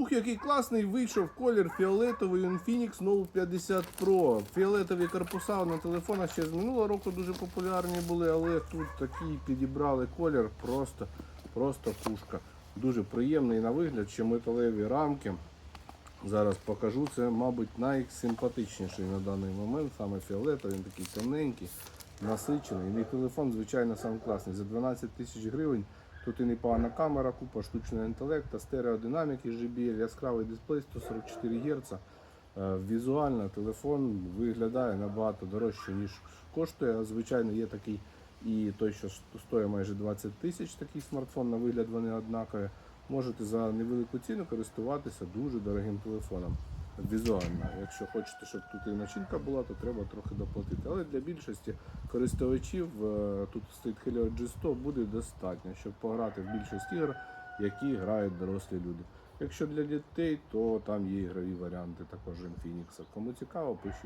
Ух, який класний вийшов колір фіолетовий Infinix Note 50 Pro. Фіолетові корпуса на телефонах ще з минулого року дуже популярні були, але тут такий підібрали колір, просто, просто пушка. Дуже приємний на вигляд, ще металеві рамки. Зараз покажу. Це, мабуть, найсимпатичніший на даний момент, саме фіолетовий, він такий тоненький, насичений. І телефон, звичайно, сам класний. За 12 тисяч гривень тут і непогана камера, купа штучного інтелекту, стереодинаміки JBL, яскравий дисплей 144 Гц. Е, Візуально телефон виглядає набагато дорожче, ніж коштує. Звичайно, є такий і той, що стоїть майже 20 тисяч, такий смартфон, на вигляд вони однакові. Можете за невелику ціну користуватися дуже дорогим телефоном. Візуально. Якщо хочете, щоб тут і начинка була, то треба трохи доплатити. Але для більшості користувачів е, тут стоїть Helio G100 буде достатньо, щоб пограти в більшість ігор, які грають дорослі люди. Якщо для дітей, то там є ігрові варіанти також Infinix. Кому цікаво, пишіть.